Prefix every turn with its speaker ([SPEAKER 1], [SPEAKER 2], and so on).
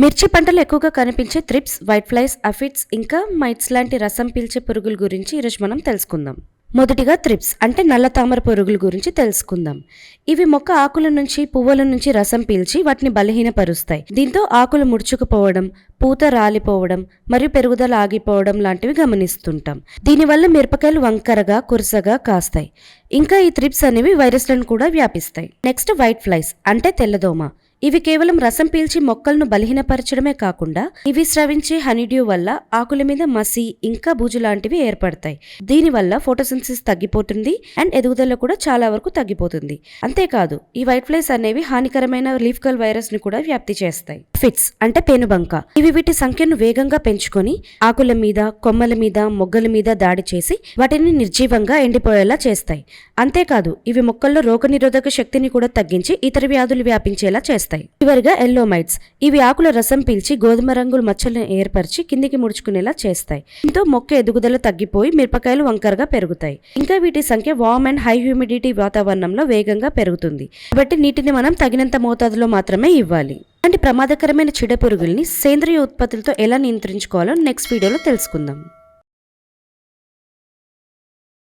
[SPEAKER 1] మిర్చి పంటలు ఎక్కువగా కనిపించే త్రిప్స్ వైట్ ఫ్లైస్ అఫిడ్స్ ఇంకా మైట్స్ లాంటి రసం పీల్చే పురుగుల గురించి ఈరోజు మనం తెలుసుకుందాం. మొదటిగా త్రిప్స్ అంటే నల్ల తామర పురుగుల గురించి తెలుసుకుందాం. ఇవి మొక్క ఆకుల నుంచి పువ్వుల నుంచి రసం పీల్చి వాటిని బలహీనపరుస్తాయి. దీంతో ఆకులు ముడుచుకుపోవడం పూత రాలిపోవడం మరియు పెరుగుదల ఆగిపోవడం లాంటివి గమనిస్తుంటాం. దీనివల్ల మిరపకాయలు వంకరగా కురసగా కాస్తాయి. ఇంకా ఈ త్రిప్స్ అనేవి వైరస్లను కూడా వ్యాపిస్తాయి. నెక్స్ట్ వైట్ ఫ్లైస్ అంటే తెల్లదోమ. ఇవి కేవలం రసం పీల్చి మొక్కలను బలహీనపరచడమే కాకుండా ఇవి స్రవించే హనీడ్యూ వల్ల ఆకుల మీద మసి ఇంకా బూజు లాంటివి ఏర్పడతాయి. దీనివల్ల ఫోటోసింథసిస్ తగ్గిపోతుంది అండ్ ఎదుగుదల కూడా చాలా వరకు తగ్గిపోతుంది. అంతేకాదు ఈ వైట్ ఫ్లైస్ అనేవి హానికరమైన లీఫ్ కల్ వైరస్ని కూడా వ్యాప్తి చేస్తాయి. ఫిట్స్ అంటే పేనుబంక. ఇవి వీటి సంఖ్యను వేగంగా పెంచుకొని ఆకుల మీద కొమ్మల మీద మొగ్గల మీద దాడి చేసి వాటిని నిర్జీవంగా ఎండిపోయేలా చేస్తాయి. అంతేకాదు ఇవి మొక్కల్లో రోగనిరోధక శక్తిని కూడా తగ్గించి ఇతర వ్యాధులు వ్యాపించేలా చేస్తాయి. చివరిగా ఎల్లోమైట్స్ ఇవి ఆకుల రసం పీల్చి గోధుమ రంగుల మచ్చలను ఏర్పరిచి కిందికి ముడుచుకునేలా చేస్తాయి. దీంతో మొక్క ఎదుగుదల తగ్గిపోయి మిరపకాయలు వంకరగా పెరుగుతాయి. ఇంకా వీటి సంఖ్య వామ్ అండ్ హై హ్యూమిడిటీ వాతావరణంలో వేగంగా పెరుగుతుంది. కాబట్టి నీటిని మనం తగినంత మోతాదులో మాత్రమే ఇవ్వాలి. ఇలాంటి ప్రమాదకరమైన చీడపురుగుల్ని సేంద్రియ ఉత్పత్తులతో ఎలా నియంత్రించుకోవాలో నెక్స్ట్ వీడియోలో తెలుసుకుందాం.